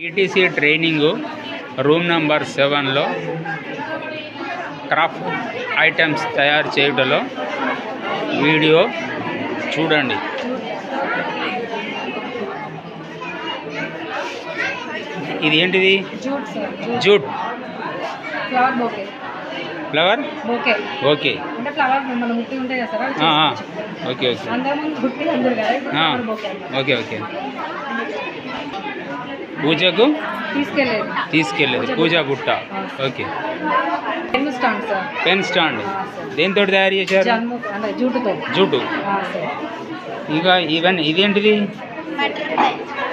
ETC training room number సెవెన్లో craft items తయారు చేయడంలో వీడియో చూడండి. ఇది ఏంటిది? Jute flower okay. Okay okay. అందరూ ముందు గుట్టి అందరు కదా ఇప్పుడు ఆ. ఫ్లవర్ బోకే అన్నమాట. ఓకే ఓకే పూజకు? తీసుకెళ్ళేది. తీసుకెళ్ళేది. పూజా బుట్ట. Okay. Pen stand sir. Pen stand. దేంతో తయారు చేశారు? జూటుతో. జూటు. ఇక ఇవన్నీ ఇదేంటిది?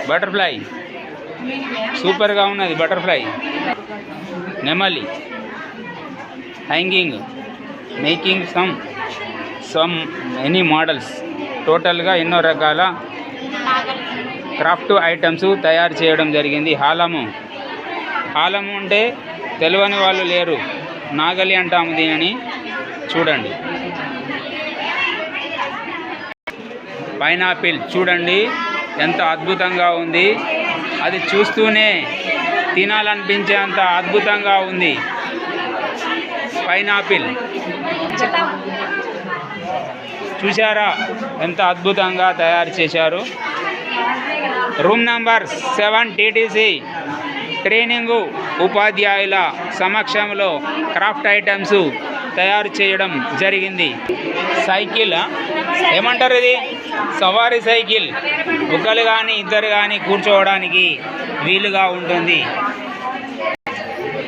బటర్ఫ్లై. సూపర్గా ఉన్నది బటర్ఫ్లై. నెమలి. Hanging making some some any models. టోటల్గా ఎన్నో రకాల క్రాఫ్ట్ ఐటమ్స్ తయారు చేయడం జరిగింది. హాలము. హాలము అంటే తెలియని వాళ్ళు లేరు. నాగలి అంటాము దీనిని. చూడండి. పైనాపిల్. చూడండి. ఎంత అద్భుతంగా ఉంది. అది చూస్తూనే తినాలనిపించేంత అద్భుతంగా ఉంది. పైనాపిల్. చూశారా? ఎంత అద్భుతంగా తయారు చేశారు. Room number seven TTC training ఉపాధ్యాయుల సమక్షంలో క్రాఫ్ట్ ఐటమ్స్ తయారు చేయడం జరిగింది. సైకిల్ ఏమంటారు ఇది? సవారీ సైకిల్. ఒకరు కానీ ఇద్దరు కానీ కూర్చోవడానికి వీలుగా ఉంటుంది.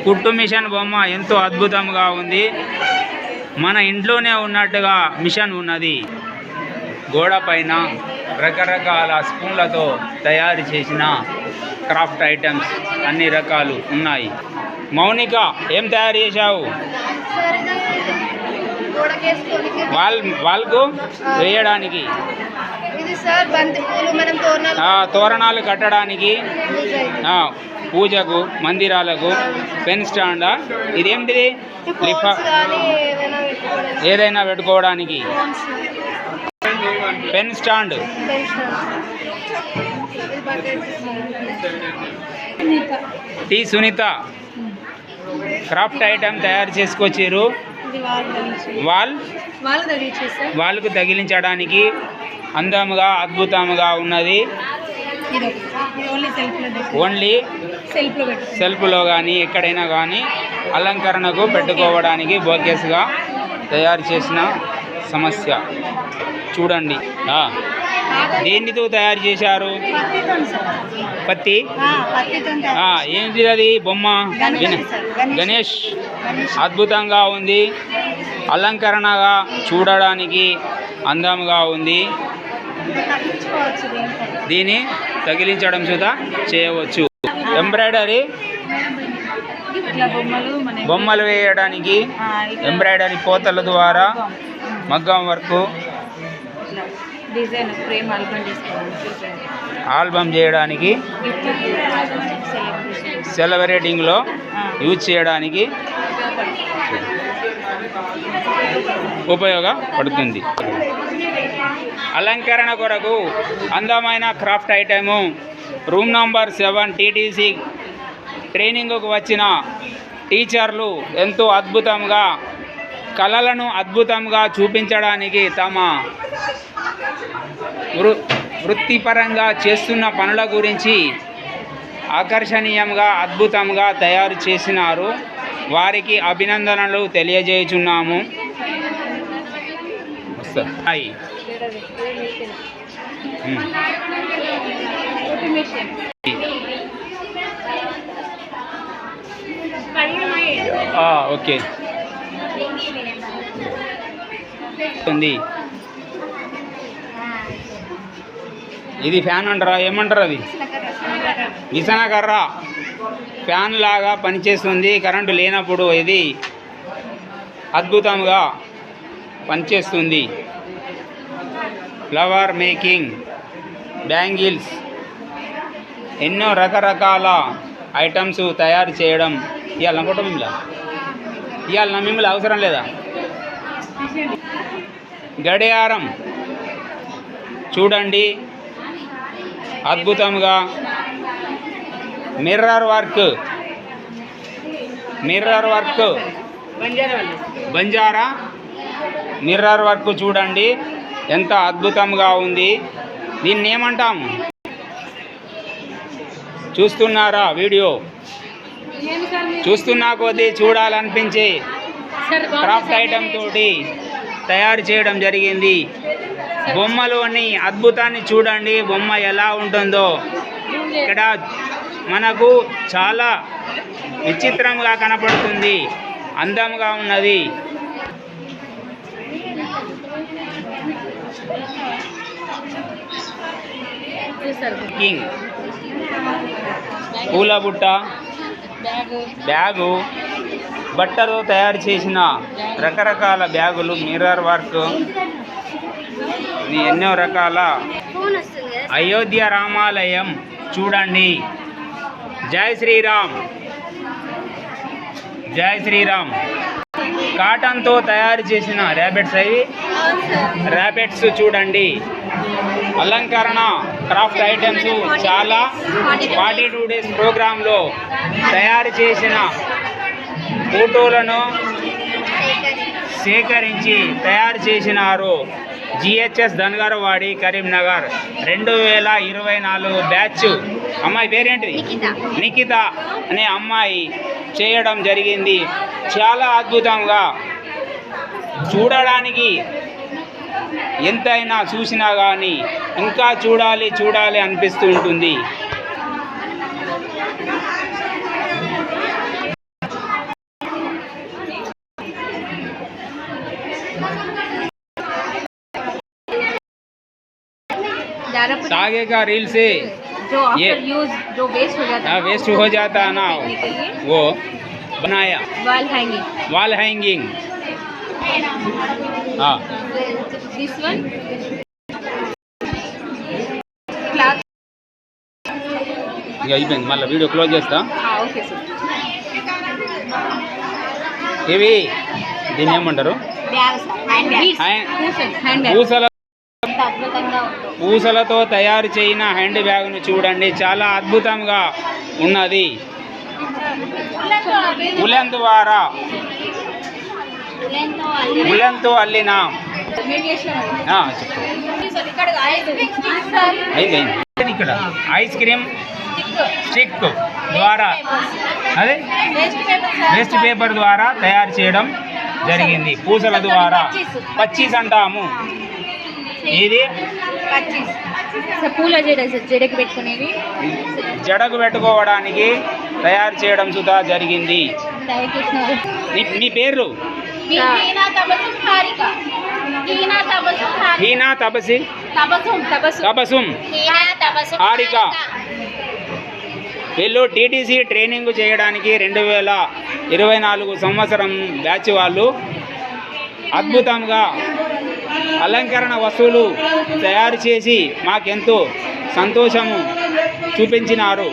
కుట్టు మిషన్ బొమ్మ ఎంతో అద్భుతంగా ఉంది. మన ఇంట్లోనే ఉన్నట్టుగా మిషన్ ఉన్నది. గోడ పైన రకరకాల స్పూన్లతో తయారు చేసిన క్రాఫ్ట్ ఐటమ్స్ అన్ని రకాలు ఉన్నాయి. మౌనిక ఏం తయారు చేశావు? వాల్ వాల్కు వేయడానికి. తోరణాలు కట్టడానికి. పూజకు మందిరాలకు పెన్ స్టాండా. ఇదేంటిది? ఏదైనా పెట్టుకోవడానికి. Pen stand. T T Sunitha. Craft item తయారు చేసుకొచ్చారు. వాల్. వాళ్ళకు తగిలించడానికి అందముగా అద్భుతముగా ఉన్నది. ఓన్లీ సెల్ఫ్లో సెల్ఫ్లో కానీ ఎక్కడైనా కానీ అలంకరణకు పెట్టుకోవడానికి బోకేస్గా తయారు చేసిన సమస్య. చూడండి. దేనితో తయారు చేశారు? పత్తి? ఏంటిది అది? బొమ్మ? గణేష్ అద్భుతంగా ఉంది. అలంకరణగా చూడడానికి అందంగా ఉంది. దీన్ని తగిలించడం సుధా చేయవచ్చు. ఎంబ్రాయిడరీ? బొమ్మలు వేయడానికి ఎంబ్రాయిడరీ పోతల ద్వారా మగ్గం వర్క్ డిజైన్ ఫ్రేమ్ ఆల్బమ్ చేసుకోవడానికి ఆల్బమ్ చేయడానికి సెలబ్రేటింగ్లో యూజ్ చేయడానికి ఉపయోగపడుతుంది అలంకరణ కొరకు అందమైన craft item room number seven TTC ట్రైనింగ్కు వచ్చిన టీచర్లు ఎంతో అద్భుతంగా కళలను అద్భుతంగా చూపించడానికి తమ వృ వృత్తిపరంగా చేస్తున్న పనుల గురించి ఆకర్షణీయంగా అద్భుతంగా తయారు చేసినారు. వారికి అభినందనలు తెలియజేయుచున్నాము. ఓకే. ఉంది. ఇది ఫ్యాన్ అంటారా? ఏమంటారు అది? విసనకర్ర. ఫ్యాన్ లాగా పనిచేస్తుంది కరెంటు లేనప్పుడు ఇది అద్భుతంగా పనిచేస్తుంది. ఫ్లవర్ మేకింగ్ బ్యాంగిల్స్ ఎన్నో రకరకాల ఐటమ్స్ తయారు చేయడం. ఇవాళ అనుకుంటా మిమ్మల్ని? ఇవాళ నా మిమ్మల్ని అవసరం లేదా? గడియారం. చూడండి. అద్భుతంగా mirror work. Mirror work. Banjara mirror work చూడండి. ఎంత అద్భుతంగా ఉంది. దీన్ని ఏమంటాం? చూస్తున్నారా వీడియో? చూస్తున్నా కొద్దీ చూడాలనిపించి క్రాఫ్ట్ ఐటమ్ తోటి తయారు చేయడం జరిగింది. బొమ్మలోని అద్భుతాన్ని చూడండి. బొమ్మ ఎలా ఉంటుందో. ఇక్కడ మనకు చాలా విచిత్రంగా కనపడుతుంది. అందంగా ఉన్నది. కింగ్. పూల బుట్ట. బ్యాగు. బట్టలు తయారు చేసిన రకరకాల బ్యాగులు మిర్రర్ వర్క్. ఎన్నో రకాల అయోధ్య రామాలయం చూడండి. జై శ్రీరామ్. జై శ్రీరామ్. కాటన్తో తయారు చేసిన ర్యాబిట్స్ అవి? ర్యాబిట్స్ చూడండి. అలంకరణ క్రాఫ్ట్ ఐటమ్స్ చాలా ఫార్టీ టూ డేస్ ప్రోగ్రాంలో తయారు చేసిన ఫోటోలను సేకరించి తయారు చేసినారు. జిహెచ్ఎస్ ధన్గరవాడి కరీంనగర్. రెండు వేల ఇరవై నాలుగు బ్యాచ్. అమ్మాయి పేరేంటిది? నిఖిత. అనే అమ్మాయి చేయడం జరిగింది. చాలా అద్భుతంగా చూడడానికి ఎంతైనా చూసినా కానీ ఇంకా చూడాలి చూడాలి అనిపిస్తూ ఉంటుంది. सागे का रील से जो ये- आफ्टर यूज जो वेस्ट हो जाता है वेस्ट हो जाता है ना वो बनाया वॉल हैंगिंग वॉल हैंगिंग हाँ दिस वन क्लॉथ ఇక అయిపోయింది మళ్ళీ వీడియో క్లోజ్ చేస్తా ఓకే సార్ ఇవి దీన్ని ఏమంటారు bag hand bag hand hand bag పూసల ఎంత అద్భుతంగా ఉందో పూసలతో తయారు చేయిన హ్యాండ్ బ్యాగ్ను చూడండి. చాలా అద్భుతంగా ఉన్నది. ఉలెన్ ద్వారా ఉలెన్తో అల్లిన. ఇక్కడ. ఐస్ క్రీమ్ స్టిక్ ద్వారా. అదే? వేస్ట్ పేపర్ ద్వారా తయారు చేయడం జరిగింది. పూసల ద్వారా. పచ్చీస్ అంటాము. ఇది పూల జడ జడకి పెట్టుకునేవి. జడకు పెట్టుకోవడానికి తయారు చేయడం సుధా జరిగింది. నీ పేర్లు? హీనా తపసి హారిక. వీళ్ళు టీటీసీ ట్రైనింగ్ చేయడానికి రెండు వేల ఇరవై నాలుగు సంవత్సరం బ్యాచ్ వాళ్ళు అద్భుతంగా అలంకరణ వస్తువులు తయారు చేసి మాకెంతో సంతోషము చూపించినారు.